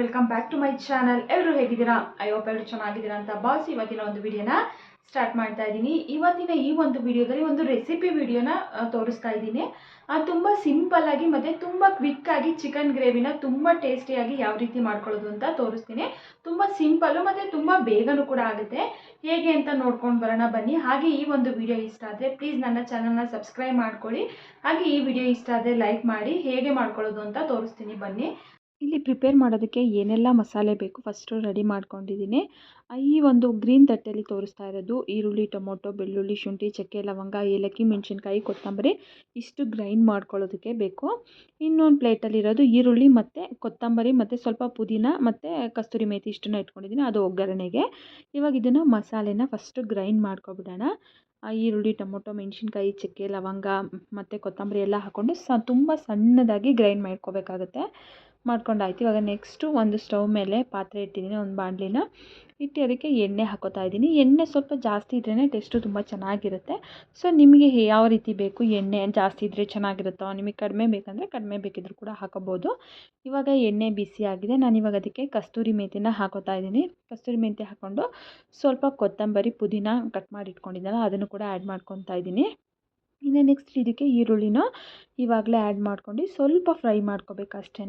Welcome back to my channel ಎಲ್ಲರೂ ಹೇಗಿದ್ದೀರಾ? Hope ಎಲ್ಲರೂ ಚೆನ್ನಾಗಿದ್ದೀರಾ ಅಂತ ಭಾವಿಸಿ ಇವತ್ತಿನ ಒಂದು ವಿಡಿಯೋನ ಸ್ಟಾರ್ಟ್ ಮಾಡ್ತಾ ಇದ್ದೀನಿ. ಇವತ್ತಿನ ಈ ಒಂದು ವಿಡಿಯೋದಲ್ಲಿ ಒಂದು ರೆಸಿಪಿ ವಿಡಿಯೋನ ತೋರಿಸ್ತಾ ಇದ್ದೀನಿ. ತುಂಬ ಸಿಂಪಲ್ಲಾಗಿ ಮತ್ತು ತುಂಬ ಕ್ವಿಕ್ಕಾಗಿ ಚಿಕನ್ ಗ್ರೇವಿನ ತುಂಬ ಟೇಸ್ಟಿಯಾಗಿ ಯಾವ ರೀತಿ ಮಾಡ್ಕೊಳ್ಳೋದು ಅಂತ ತೋರಿಸ್ತೀನಿ. ತುಂಬ ಸಿಂಪಲ್ಲು ಮತ್ತು ತುಂಬ ಬೇಗನೂ ಕೂಡ ಆಗುತ್ತೆ. ಹೇಗೆ ಅಂತ ನೋಡ್ಕೊಂಡು ಬರೋಣ ಬನ್ನಿ. ಹಾಗೆ ಈ ಒಂದು ವಿಡಿಯೋ ಇಷ್ಟ ಆದರೆ ಪ್ಲೀಸ್ ನನ್ನ ಚಾನಲ್ನ ಸಬ್ಸ್ಕ್ರೈಬ್ ಮಾಡ್ಕೊಳ್ಳಿ. ಹಾಗೆ ಈ ವಿಡಿಯೋ ಇಷ್ಟ ಆದರೆ ಲೈಕ್ ಮಾಡಿ. ಹೇಗೆ ಮಾಡ್ಕೊಳ್ಳೋದು ಅಂತ ತೋರಿಸ್ತೀನಿ ಬನ್ನಿ. ಇಲ್ಲಿ ಪ್ರಿಪೇರ್ ಮಾಡೋದಕ್ಕೆ ಏನೆಲ್ಲ ಮಸಾಲೆ ಬೇಕು? ಫಸ್ಟು ರೆಡಿ ಮಾಡ್ಕೊಂಡಿದ್ದೀನಿ. ಈ ಒಂದು ಗ್ರೀನ್ ತಟ್ಟೆಯಲ್ಲಿ ತೋರಿಸ್ತಾ ಇರೋದು ಈರುಳ್ಳಿ, ಟೊಮೊಟೊ, ಬೆಳ್ಳುಳ್ಳಿ, ಶುಂಠಿ, ಚಕ್ಕೆ, ಲವಂಗ, ಏಲಕ್ಕಿ, ಮೆಣಸಿನ್ಕಾಯಿ, ಕೊತ್ತಂಬರಿ ಇಷ್ಟು ಗ್ರೈಂಡ್ ಮಾಡ್ಕೊಳ್ಳೋದಕ್ಕೆ ಬೇಕು. ಇನ್ನೊಂದು ಪ್ಲೇಟಲ್ಲಿರೋದು ಈರುಳ್ಳಿ ಮತ್ತು ಕೊತ್ತಂಬರಿ ಮತ್ತು ಸ್ವಲ್ಪ ಪುದೀನ ಮತ್ತು ಕಸ್ತೂರಿ ಮೇಥಿ ಇಷ್ಟನ್ನು ಇಟ್ಕೊಂಡಿದ್ದೀನಿ, ಅದು ಒಗ್ಗರಣೆಗೆ. ಇವಾಗ ಇದನ್ನು ಮಸಾಲೆನ ಫಸ್ಟು ಗ್ರೈಂಡ್ ಮಾಡ್ಕೊಬಿಡೋಣ. ಈರುಳ್ಳಿ, ಟೊಮೊಟೊ, ಮೆಣಸಿನ್ಕಾಯಿ, ಚಕ್ಕೆ, ಲವಂಗ ಮತ್ತು ಕೊತ್ತಂಬರಿ ಎಲ್ಲ ಹಾಕ್ಕೊಂಡು ಸ, ತುಂಬ ಸಣ್ಣದಾಗಿ ಗ್ರೈಂಡ್ ಮಾಡ್ಕೋಬೇಕಾಗುತ್ತೆ. ಮಾಡ್ಕೊಂಡಾಯ್ತು. ಇವಾಗ ನೆಕ್ಸ್ಟು ಒಂದು ಸ್ಟವ್ ಮೇಲೆ ಪಾತ್ರೆ ಇಟ್ಟಿದ್ದೀನಿ, ಒಂದು ಬಾಣಲಿನ. ಇಟ್ಟು ಅದಕ್ಕೆ ಎಣ್ಣೆ ಹಾಕೋತಾ ಇದ್ದೀನಿ. ಎಣ್ಣೆ ಸ್ವಲ್ಪ ಜಾಸ್ತಿ ಇದ್ರೇ ಟೇಸ್ಟು ತುಂಬ ಚೆನ್ನಾಗಿರುತ್ತೆ. ಸೊ ನಿಮಗೆ ಯಾವ ರೀತಿ ಬೇಕು? ಎಣ್ಣೆ ಜಾಸ್ತಿ ಇದ್ದರೆ ಚೆನ್ನಾಗಿರುತ್ತೋ? ನಿಮಗೆ ಕಡಿಮೆ ಬೇಕಂದರೆ ಕಡಿಮೆ ಬೇಕಿದ್ರೂ ಕೂಡ ಹಾಕೋಬೋದು. ಇವಾಗ ಎಣ್ಣೆ ಬಿಸಿ ಆಗಿದೆ. ನಾನು ಇವಾಗ ಅದಕ್ಕೆ ಕಸ್ತೂರಿ ಮೆಂತಿನ ಹಾಕೋತಾ ಇದ್ದೀನಿ. ಕಸ್ತೂರಿ ಮೆಂತ್ಯ ಹಾಕ್ಕೊಂಡು ಸ್ವಲ್ಪ ಕೊತ್ತಂಬರಿ ಪುದೀನ ಕಟ್ ಮಾಡಿ ಇಟ್ಕೊಂಡಿದ್ದಲ್ಲ ಅದನ್ನು ಕೂಡ ಆ್ಯಡ್ ಮಾಡ್ಕೊತಾ ಇದ್ದೀನಿ. ಇನ್ನು ನೆಕ್ಸ್ಟ್ ಇದಕ್ಕೆ ಈರುಳ್ಳಿನ ಇವಾಗಲೇ ಆ್ಯಡ್ ಮಾಡ್ಕೊಂಡು ಸ್ವಲ್ಪ ಫ್ರೈ ಮಾಡ್ಕೋಬೇಕು ಅಷ್ಟೇ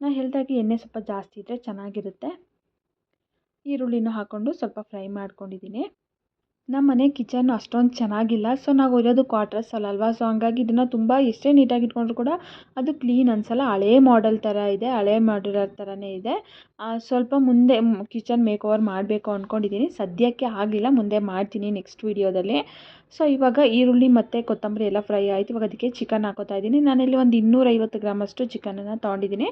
ನಾನು ಹೇಳ್ದಾಗೆ ಎಣ್ಣೆ ಸ್ವಲ್ಪ ಜಾಸ್ತಿ ಇದ್ದರೆ ಚೆನ್ನಾಗಿರುತ್ತೆ. ಈರುಳ್ಳಿನೂ ಹಾಕ್ಕೊಂಡು ಸ್ವಲ್ಪ ಫ್ರೈ ಮಾಡ್ಕೊಂಡಿದ್ದೀನಿ. ನಮ್ಮ ಮನೆ ಕಿಚನ್ ಅಷ್ಟೊಂದು ಚೆನ್ನಾಗಿಲ್ಲ ಸೊ ನಾವು ಇರೋದು ಕ್ವಾರ್ಟರ್ಸ್ ಅಲ್ಲಲ್ವಾ? ಸೊ ಹಂಗಾಗಿ ಇದನ್ನು ತುಂಬ ಎಷ್ಟೇ ನೀಟಾಗಿ ಇಟ್ಕೊಂಡ್ರು ಕೂಡ ಅದು ಕ್ಲೀನ್ ಅನ್ಸಲ್ಲ. ಹಳೇ ಮಾಡೆಲ್ ಥರ ಇದೆ, ಹಳೇ ಮಾಡಿರೋ ಥರನೇ ಇದೆ. ಸ್ವಲ್ಪ ಮುಂದೆ ಕಿಚನ್ ಮೇಕ್ ಓವರ್ ಮಾಡಬೇಕು ಅಂದ್ಕೊಂಡಿದ್ದೀನಿ ಸದ್ಯಕ್ಕೆ ಆಗಲಿಲ್ಲ, ಮುಂದೆ ಮಾಡ್ತೀನಿ ನೆಕ್ಸ್ಟ್ ವೀಡಿಯೋದಲ್ಲಿ ಸೊ ಇವಾಗ ಈರುಳ್ಳಿ ಮತ್ತು ಕೊತ್ತಂಬರಿ ಎಲ್ಲ ಫ್ರೈ ಆಯಿತು. ಇವಾಗ ಅದಕ್ಕೆ ಚಿಕನ್ ಹಾಕೋತಾ ಇದ್ದೀನಿ. ನಾನಿಲ್ಲಿ ಒಂದು ಇನ್ನೂರೈವತ್ತು ಗ್ರಾಮಷ್ಟು ಚಿಕನನ್ನು ತೊಗೊಂಡಿದ್ದೀನಿ.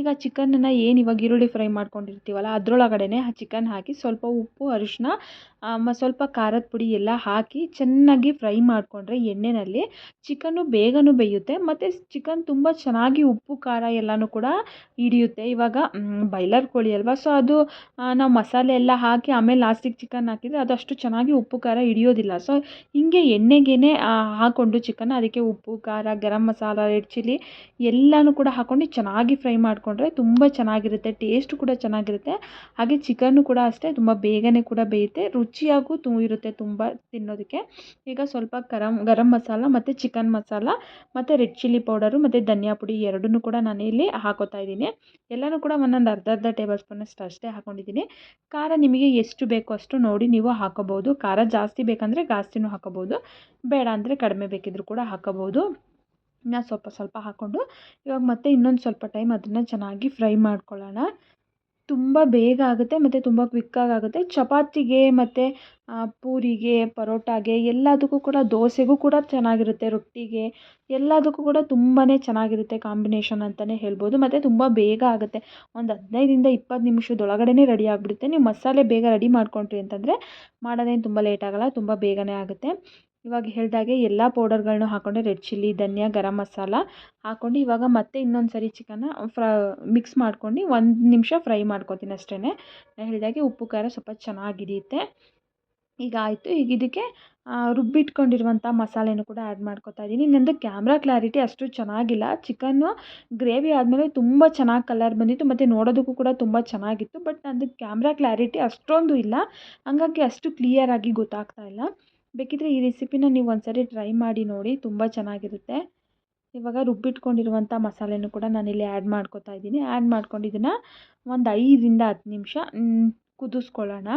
ಈಗ ಚಿಕನನ್ನು ಏನು ಇವಾಗ ಈರುಳ್ಳಿ ಫ್ರೈ ಮಾಡ್ಕೊಂಡಿರ್ತೀವಲ್ಲ ಅದರೊಳಗಡೆ ಆ ಚಿಕನ್ ಹಾಕಿ ಸ್ವಲ್ಪ ಉಪ್ಪು ಅರಿಶಿನ ಸ್ವಲ್ಪ ಖಾರದ ಪುಡಿ ಎಲ್ಲ ಹಾಕಿ ಚೆನ್ನಾಗಿ ಫ್ರೈ ಮಾಡಿಕೊಂಡ್ರೆ ಎಣ್ಣೆಯಲ್ಲಿ ಚಿಕನ್ನು ಬೇಗನೂ ಬೇಯುತ್ತೆ. ಮತ್ತು ಚಿಕನ್ ತುಂಬ ಚೆನ್ನಾಗಿ ಉಪ್ಪು, ಖಾರ ಎಲ್ಲನೂ ಕೂಡ ಹಿಡಿಯುತ್ತೆ. ಇವಾಗ ಬೈಲರ್ ಕೋಳಿ ಅಲ್ವಾ? ಸೊ ಅದು ನಾವು ಮಸಾಲೆ ಎಲ್ಲ ಹಾಕಿ ಆಮೇಲೆ ಲಾಸ್ಟಿಗೆ ಚಿಕನ್ ಹಾಕಿದರೆ ಅದು ಅಷ್ಟು ಚೆನ್ನಾಗಿ ಉಪ್ಪು, ಖಾರ ಹಿಡಿಯೋದಿಲ್ಲ. ಸೊ ಹಿಂಗೆ ಎಣ್ಣೆಗೇನೆ ಹಾಕ್ಕೊಂಡು ಚಿಕನ್ ಅದಕ್ಕೆ ಉಪ್ಪು, ಖಾರ, ಗರಂ ಮಸಾಲ, ರೆಡ್ ಚಿಲ್ಲಿ ಎಲ್ಲನೂ ಕೂಡ ಹಾಕ್ಕೊಂಡು ಚೆನ್ನಾಗಿ ಫ್ರೈ ಮಾಡಿಕೊಂಡ್ರೆ ತುಂಬ ಚೆನ್ನಾಗಿರುತ್ತೆ, ಟೇಸ್ಟು ಕೂಡ ಚೆನ್ನಾಗಿರುತ್ತೆ. ಹಾಗೆ ಚಿಕನ್ನು ಕೂಡ ಅಷ್ಟೇ, ತುಂಬ ಬೇಗನೆ ಕೂಡ ಬೇಯುತ್ತೆ, ರುಚಿಯಾಗೂ ತು, ಇರುತ್ತೆ ತುಂಬ ತಿನ್ನೋದಕ್ಕೆ. ಈಗ ಸ್ವಲ್ಪ ಗರಂ ಗರಂ ಮಸಾಲ ಮತ್ತು ಚಿಕನ್ ಮಸಾಲ ಮತ್ತು ರೆಡ್ ಚಿಲ್ಲಿ ಪೌಡರು ಮತ್ತು ಧನಿಯಾ ಪುಡಿ ಎರಡನ್ನೂ ಕೂಡ ನಾನು ಇಲ್ಲಿ ಹಾಕೋತಾ ಇದ್ದೀನಿ. ಎಲ್ಲನೂ ಕೂಡ ಒಂದೊಂದು ಅರ್ಧ ಅರ್ಧ ಟೇಬಲ್ ಸ್ಪೂನಷ್ಟು ಅಷ್ಟೇ ಹಾಕ್ಕೊಂಡಿದ್ದೀನಿ ಖಾರ ನಿಮಗೆ ಎಷ್ಟು ಬೇಕೋ ಅಷ್ಟು ನೋಡಿ ನೀವು ಹಾಕೋಬೋದು. ಖಾರ ಜಾಸ್ತಿ ಬೇಕಂದರೆ ಜಾಸ್ತಿನೂ ಹಾಕೋಬೋದು ಬೇಡ ಅಂದರೆ ಕಡಿಮೆ ಬೇಕಿದ್ದರೂ ಕೂಡ ಹಾಕೋಬೋದು ಇನ್ನು ಸ್ವಲ್ಪ ಸ್ವಲ್ಪ ಹಾಕ್ಕೊಂಡು ಇವಾಗ ಮತ್ತೆ ಇನ್ನೊಂದು ಸ್ವಲ್ಪ ಟೈಮ್ ಅದನ್ನು ಚೆನ್ನಾಗಿ ಫ್ರೈ ಮಾಡ್ಕೊಳ್ಳೋಣ. ತುಂಬ ಬೇಗ ಆಗುತ್ತೆ, ಮತ್ತು ತುಂಬ ಕ್ವಿಕ್ಕಾಗಿ ಆಗುತ್ತೆ. ಚಪಾತಿಗೆ ಮತ್ತು ಪೂರಿಗೆ, ಪರೋಟಾಗೆ ಎಲ್ಲದಕ್ಕೂ ಕೂಡ ದೋಸೆಗೂ ಕೂಡ ಚೆನ್ನಾಗಿರುತ್ತೆ ರೊಟ್ಟಿಗೆ. ಎಲ್ಲದಕ್ಕೂ ಕೂಡ ತುಂಬಾ ಚೆನ್ನಾಗಿರುತ್ತೆ ಕಾಂಬಿನೇಷನ್ ಅಂತಲೇ ಹೇಳ್ಬೋದು. ಮತ್ತು ತುಂಬ ಬೇಗ ಆಗುತ್ತೆ. ಒಂದು ಹದಿನೈದರಿಂದ ಇಪ್ಪತ್ತು ನಿಮಿಷದೊಳಗಡೆ ರೆಡಿ ಆಗಿಬಿಡುತ್ತೆ. ನೀವು ಮಸಾಲೆ ಬೇಗ ರೆಡಿ ಮಾಡ್ಕೊಂಡ್ರಿ ಅಂತಂದರೆ ಮಾಡೋದೇನು ತುಂಬ ಲೇಟ್ ಆಗೋಲ್ಲ, ತುಂಬ ಬೇಗನೇ ಆಗುತ್ತೆ. ಇವಾಗ ಹೇಳಿದಾಗೆ ಎಲ್ಲ ಪೌಡರ್ಗಳನ್ನೂ ಹಾಕ್ಕೊಂಡೆ ರೆಡ್ ಚಿಲ್ಲಿ, ಧನಿಯಾ, ಗರಂ ಮಸಾಲ ಹಾಕ್ಕೊಂಡು ಇವಾಗ ಮತ್ತೆ ಇನ್ನೊಂದು ಸರಿ ಚಿಕನ್ನ ಫ್ರ, ಮಿಕ್ಸ್ ಮಾಡ್ಕೊಂಡು ಒಂದು ನಿಮಿಷ ಫ್ರೈ ಮಾಡ್ಕೊತೀನಿ ಅಷ್ಟೇ ನಾನು ಹೇಳಿದಾಗೆ ಉಪ್ಪು, ಖಾರ ಸ್ವಲ್ಪ ಚೆನ್ನಾಗಿ ಹಿಡಿಯುತ್ತೆ ಈಗ ಆಯಿತು. ಈಗ ಇದಕ್ಕೆ ರುಬ್ಬಿಟ್ಕೊಂಡಿರುವಂಥ ಮಸಾಲೆನೂ ಕೂಡ ಆ್ಯಡ್ ಮಾಡ್ಕೊತಾ ಇದ್ದೀನಿ ನನ್ನದು ಕ್ಯಾಮ್ರಾ ಕ್ಲಾರಿಟಿ ಅಷ್ಟು ಚೆನ್ನಾಗಿಲ್ಲ. ಚಿಕನ್ನು ಗ್ರೇವಿ ಆದಮೇಲೆ ತುಂಬ ಚೆನ್ನಾಗಿ ಕಲರ್ ಬಂದಿತ್ತು. ಮತ್ತು ನೋಡೋದಕ್ಕೂ ಕೂಡ ತುಂಬ ಚೆನ್ನಾಗಿತ್ತು. ಬಟ್ ನನ್ನದು ಕ್ಯಾಮ್ರಾ ಕ್ಲಾರಿಟಿ ಅಷ್ಟೊಂದು ಇಲ್ಲ. ಹಾಗಾಗಿ ಅಷ್ಟು ಕ್ಲಿಯರಾಗಿ ಗೊತ್ತಾಗ್ತಾ ಇಲ್ಲ. ಬೇಕಿದ್ದರೆ ಈ ರೆಸಿಪಿನ ನೀವು ಒಂದು ಸರಿ ಟ್ರೈ ಮಾಡಿ ನೋಡಿ, ತುಂಬ ಚೆನ್ನಾಗಿರುತ್ತೆ. ಇವಾಗ ರುಬ್ಬಿಟ್ಕೊಂಡಿರುವಂಥ ಮಸಾಲೆನೂ ಕೂಡ ನಾನಿಲ್ಲಿ ಆ್ಯಡ್ ಮಾಡ್ಕೊತಾ ಇದ್ದೀನಿ. ಆ್ಯಡ್ ಮಾಡ್ಕೊಂಡು ಇದನ್ನು ಒಂದು ಐದರಿಂದ ಹತ್ತು ನಿಮಿಷ ಕುದಿಸ್ಕೊಳ್ಳೋಣ.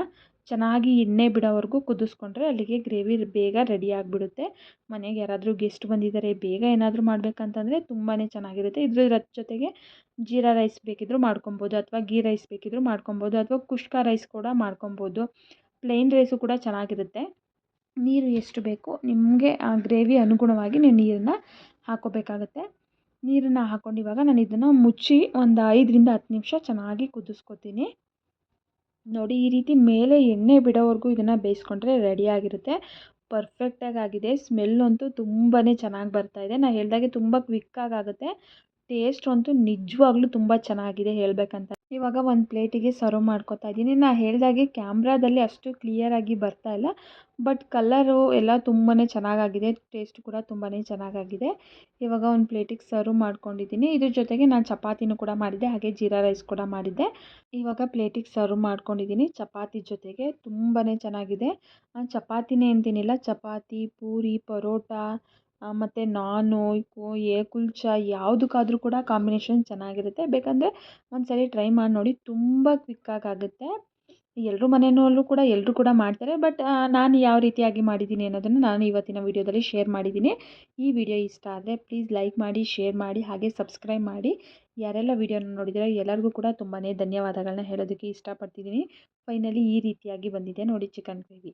ಚೆನ್ನಾಗಿ ಎಣ್ಣೆ ಬಿಡೋವರೆಗೂ ಕುದಿಸ್ಕೊಂಡ್ರೆ ಅಲ್ಲಿಗೆ ಗ್ರೇವಿ ಬೇಗ ರೆಡಿ ಆಗಿಬಿಡುತ್ತೆ. ಮನೆಗೆ ಯಾರಾದರೂ ಗೆಸ್ಟ್ ಬಂದಿದ್ದಾರೆ, ಬೇಗ ಏನಾದರೂ ಮಾಡಬೇಕಂತಂದರೆ ತುಂಬಾ ಚೆನ್ನಾಗಿರುತ್ತೆ. ಇದ್ರ ಜೊತೆಗೆ ಜೀರಾ ರೈಸ್ ಬೇಕಿದ್ದರೂ ಮಾಡ್ಕೊಬೋದು, ಅಥವಾ ಗೀ ರೈಸ್ ಬೇಕಿದ್ದರೂ ಮಾಡ್ಕೊಬೋದು, ಅಥವಾ ಕುಷ್ಕ ರೈಸ್ ಕೂಡ ಮಾಡ್ಕೊಬೋದು. ಪ್ಲೇನ್ ರೈಸು ಕೂಡ ಚೆನ್ನಾಗಿರುತ್ತೆ. ನೀರು ಎಷ್ಟು ಬೇಕು ನಿಮಗೆ ಆ ಗ್ರೇವಿ ಅನುಗುಣವಾಗಿ ನೀವು ನೀರನ್ನು ಹಾಕ್ಕೋಬೇಕಾಗತ್ತೆ ನೀರನ್ನು ಹಾಕ್ಕೊಂಡು ಇವಾಗ ನಾನು ಇದನ್ನು ಮುಚ್ಚಿ ಒಂದು ಐದರಿಂದ ಹತ್ತು ನಿಮಿಷ ಚೆನ್ನಾಗಿ ಕುದಿಸ್ಕೊತೀನಿ. ನೋಡಿ ಈ ರೀತಿ ಮೇಲೆ ಎಣ್ಣೆ ಬಿಡೋವರೆಗೂ ಇದನ್ನು ಬೇಯಿಸ್ಕೊಂಡ್ರೆ ರೆಡಿಯಾಗಿರುತ್ತೆ ಪರ್ಫೆಕ್ಟಾಗಿ ಆಗಿದೆ. ಸ್ಮೆಲ್ ಅಂತೂ ತುಂಬಾ ಚೆನ್ನಾಗಿ ಬರ್ತಾಯಿದೆ ನಾನು ಹೇಳ್ದಾಗೆ ತುಂಬ ಕ್ವಿಕ್ಕಾಗಿ ಆಗುತ್ತೆ. ಟೇಸ್ಟ್ ಅಂತೂ ನಿಜವಾಗ್ಲೂ ತುಂಬ ಚೆನ್ನಾಗಿದೆ ಹೇಳಬೇಕಂತ. ಇವಾಗ ಒಂದು ಪ್ಲೇಟಿಗೆ ಸರ್ವ್ ಮಾಡ್ಕೊತಾ ಇದ್ದೀನಿ. ನಾನು ಹೇಳಿದಾಗೆ ಕ್ಯಾಮ್ರಾದಲ್ಲಿ ಅಷ್ಟು ಕ್ಲಿಯರಾಗಿ ಬರ್ತಾ ಇಲ್ಲ. ಬಟ್ ಕಲರು ಎಲ್ಲ ತುಂಬಾ ಚೆನ್ನಾಗಾಗಿದೆ. ಟೇಸ್ಟ್ ಕೂಡ ತುಂಬಾ ಚೆನ್ನಾಗಾಗಿದೆ. ಇವಾಗ ಒಂದು ಪ್ಲೇಟಿಗೆ ಸರ್ವ್ ಮಾಡ್ಕೊಂಡಿದ್ದೀನಿ. ಇದ್ರ ಜೊತೆಗೆ ನಾನು ಚಪಾತಿನೂ ಕೂಡ ಮಾಡಿದ್ದೆ. ಹಾಗೆ ಜೀರಾ ರೈಸ್ ಕೂಡ ಮಾಡಿದ್ದೆ. ಇವಾಗ ಪ್ಲೇಟಿಗೆ ಸರ್ವ್ ಮಾಡ್ಕೊಂಡಿದ್ದೀನಿ. ಚಪಾತಿ ಜೊತೆಗೆ ತುಂಬಾ ಚೆನ್ನಾಗಿದೆ. ಚಪಾತಿನೇ ಅಂತೀನಿಲ್ಲ. ಚಪಾತಿ, ಪೂರಿ, ಪರೋಟ ಮತ್ತು ನಾನು ಏ ಕುಲ್ಚಾ ಯಾವುದಕ್ಕಾದ್ರೂ ಕೂಡ ಕಾಂಬಿನೇಷನ್ ಚೆನ್ನಾಗಿರುತ್ತೆ. ಬೇಕಂದರೆ ಒಂದು ಸರಿ ಟ್ರೈ ಮಾಡಿ ನೋಡಿ, ತುಂಬ ಕ್ವಿಕ್ಕಾಗಿ ಆಗುತ್ತೆ. ಎಲ್ಲರ ಮನೆಯಲ್ಲೂ ಕೂಡ ಎಲ್ಲರೂ ಕೂಡ ಮಾಡ್ತಾರೆ. ಬಟ್ ನಾನು ಯಾವ ರೀತಿಯಾಗಿ ಮಾಡಿದ್ದೀನಿ ಅನ್ನೋದನ್ನು ನಾನು ಇವತ್ತಿನ ವೀಡಿಯೋದಲ್ಲಿ ಶೇರ್ ಮಾಡಿದ್ದೀನಿ. ಈ ವಿಡಿಯೋ ಇಷ್ಟ ಆದರೆ ಪ್ಲೀಸ್ ಲೈಕ್ ಮಾಡಿ ಶೇರ್ ಮಾಡಿ, ಹಾಗೆ ಸಬ್ಸ್ಕ್ರೈಬ್ ಮಾಡಿ. ಯಾರೆಲ್ಲ ವೀಡಿಯೋನ ನೋಡಿದರೆ ಎಲ್ಲರಿಗೂ ಕೂಡ ತುಂಬಾ ಧನ್ಯವಾದಗಳನ್ನ ಹೇಳೋದಕ್ಕೆ ಇಷ್ಟಪಡ್ತಿದ್ದೀನಿ. ಫೈನಲಿ ಈ ರೀತಿಯಾಗಿ ಬಂದಿದೆ ನೋಡಿ ಚಿಕನ್ ಗ್ರೇವಿ